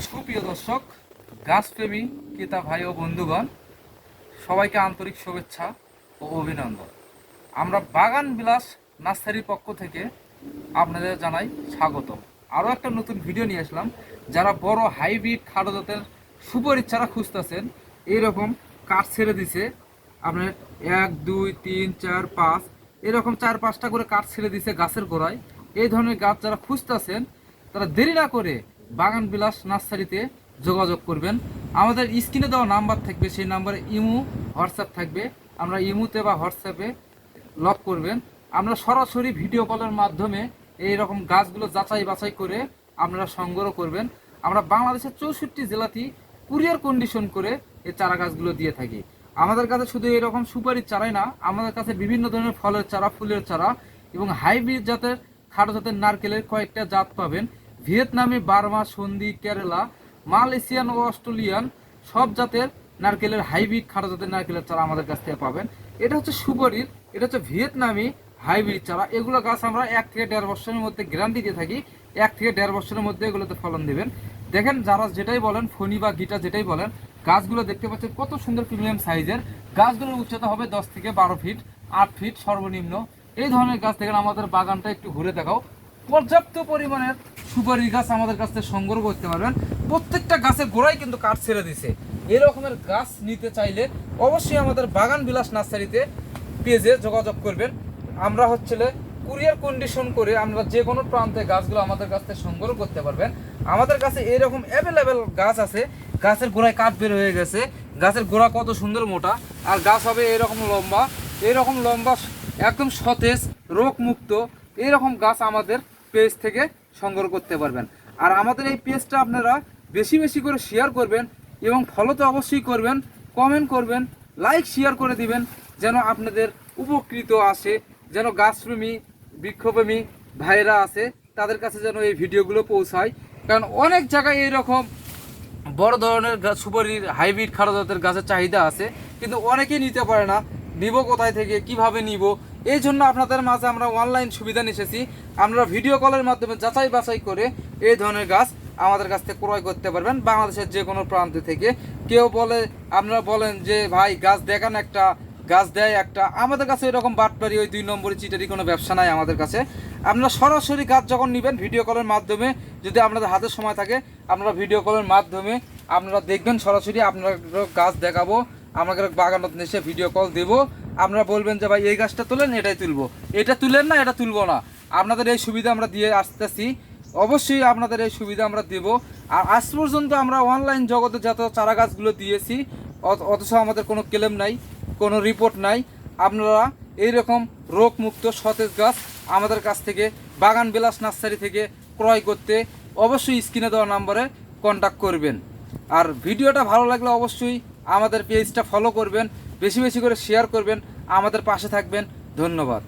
সুপ্রিয় দর্শক গাছপ্রেমী ক্রেতা ভাই ও বন্ধুগণ, সবাইকে আন্তরিক শুভেচ্ছা ও অভিনন্দন। আমরা বাগান বিলাস নার্সারির পক্ষ থেকে আপনাদের জানাই স্বাগত আরও একটা নতুন ভিডিও নিয়ে আসলাম। যারা বড় হাইব্রিড খাটো জাতের সুপারির চারা খুঁজতেছেন এইরকম কাঠ ছেড়ে দিছে, আপনার এক, দুই, তিন, চার, পাঁচ, এরকম চার, পাঁচটা করে কাঠ ছেড়ে দিছে গাছের গোড়ায়। এই ধরনের গাছ যারা খুঁজতেছেন, তারা দেরি না করে বাগান বিলাস নার্সারিতে যোগাযোগ করবেন। আমাদের স্ক্রিনে দেওয়া নাম্বার থাকবে, সেই নাম্বারে ইমু, হোয়াটসঅ্যাপ থাকবে। আমরা ইমুতে বা হোয়াটসঅ্যাপে লক করবেন। আমরা সরাসরি ভিডিও কলের মাধ্যমে এই রকম গাছগুলো যাচাই বাছাই করে আপনারা সংগ্রহ করবেন। আমরা বাংলাদেশের চৌষট্টি জেলাতেই কুরিয়ার কন্ডিশন করে এই চারা গাছগুলো দিয়ে থাকি। আমাদের কাছে শুধু এরকম সুপারির চারাই না, আমাদের কাছে বিভিন্ন ধরনের ফলের চারা, ফুলের চারা এবং হাইব্রিড জাতের, খাটো জাতের নারকেলের কয়েকটা জাত পাবেন। ভিয়েতনামি, বার্মা, সন্ধি, কেরালা, মালয়েশিয়ান ও অস্ট্রেলিয়ান সব জাতের নারকেলের হাইব্রিড খাটো জাতের নারকেলের চারা আমাদের কাছ থেকে পাবেন। এটা হচ্ছে সুপারির, এটা হচ্ছে ভিয়েতনামি হাইব্রিড চারা। এগুলো গাছ আমরা এক থেকে দেড় বছরের মধ্যে গ্যারান্টি দিয়ে থাকি, এক থেকে দেড় বছরের মধ্যে এগুলোতে ফলন দেবেন। দেখেন, যারা যেটাই বলেন, ফণি বা গিটা যেটাই বলেন, গাছগুলো দেখতে পাচ্ছেন কত সুন্দর প্রিমিয়াম সাইজের। গাছগুলোর উচ্চতা হবে দশ থেকে বারো ফিট, আট ফিট সর্বনিম্ন। এই ধরনের গাছ দেখেন আমাদের বাগানটা একটু ঘুরে দেখাও। পর্যাপ্ত পরিমাণের সুপারি গাছ আমাদের কাছ থেকে সংগ্রহ করতে পারবেন। প্রত্যেকটা গাছের গোড়ায় কিন্তু কাঠ ছেড়ে দিছে। এই রকমের গাছ নিতে চাইলে অবশ্যই আমাদের বাগান বিলাস নার্সারিতে পেজে যোগাযোগ করবেন। আমরা হচ্ছে কুরিয়ার কন্ডিশন করে আমরা যে কোনো প্রান্তে গাছগুলো আমাদের কাছ থেকে সংগ্রহ করতে পারবেন। আমাদের কাছে এরকম অ্যাভেলেবেল গাছ আছে। গাছের গোড়ায় কাঠ বের হয়ে গেছে। গাছের গোড়া কত সুন্দর মোটা। আর গাছ হবে এরকম লম্বা। এরকম লম্বা, একদম সতেজ, রোগমুক্ত। এইরকম গাছ আমাদের পেজ থেকে সংগ্রহ করতে পারবেন। আর আমাদের এই পেজটা আপনারা বেশি বেশি করে শেয়ার করবেন এবং ফলো তো অবশ্যই করবেন কমেন্ট করবেন লাইক শেয়ার করে দিবেন, যেন আপনাদের উপকৃত আসে, যেন গাছপ্রেমী, বৃক্ষপ্রেমী ভাইরা আছে তাদের কাছে যেন এই ভিডিওগুলো পৌঁছায়। কারণ অনেক জায়গায় এইরকম বড় ধরনের সুপারির হাইব্রিড খাটো জাতের গাছের চাহিদা আছে, কিন্তু অনেকেই নিতে পারে না। নিব কোথায় থেকে? কীভাবে নিব? এই জন্য আপনাদের মাঝে আমরা অনলাইন সুবিধা নিয়ে এসেছি আমরা ভিডিও কলের মাধ্যমে যাচাই বাছাই করে এই ধরনের গাছ আমাদের কাছ থেকে ক্রয় করতে পারবেন বাংলাদেশের যে কোনো প্রান্ত থেকে। কেউ বলে, আপনারা বলেন যে, ভাই, গাছ দেখান একটা, গাছ দেয় একটা। আমাদের কাছে এরকম বাটপারি ওই দুই নম্বরে চিটারি কোনো ব্যবসা নাই আমাদের কাছে। আপনারা সরাসরি গাছ যখন নেবেন ভিডিও কলের মাধ্যমে, যদি আপনাদের হাতে সময় থাকে, আপনারা ভিডিও কলের মাধ্যমে আপনারা দেখবেন সরাসরি, আপনারা গাছ দেখাবো আমাদের বাগানত এসে ভিডিও কল দেবো। আপনারা বলবেন যে ভাই, এই গাছটা তুলেন, এটাই তুলবো। এটা তুলেন না, এটা তুলবো না। আপনাদের এই সুবিধা আমরা দিয়ে আসতেছি। অবশ্যই আপনাদের এই সুবিধা আমরা দেব। আর আজ পর্যন্ত আমরা অনলাইন জগতে যত চারা গাছগুলো দিয়েছি অথচ আমাদের কোনো ক্লেম নাই, কোনো রিপোর্ট নাই। আপনারা এইরকম রোগমুক্ত সতেজ গাছ আমাদের কাছ থেকে, বাগান বিলাস নার্সারি থেকে ক্রয় করতে অবশ্যই স্ক্রিনে দেওয়া নাম্বারে কন্ট্যাক্ট করবেন। আর ভিডিওটা ভালো লাগলে অবশ্যই আমাদের পেজটা ফলো করবেন। বেশি বেশি করে শেয়ার করবেন আমাদের পাশে থাকবেন। ধন্যবাদ।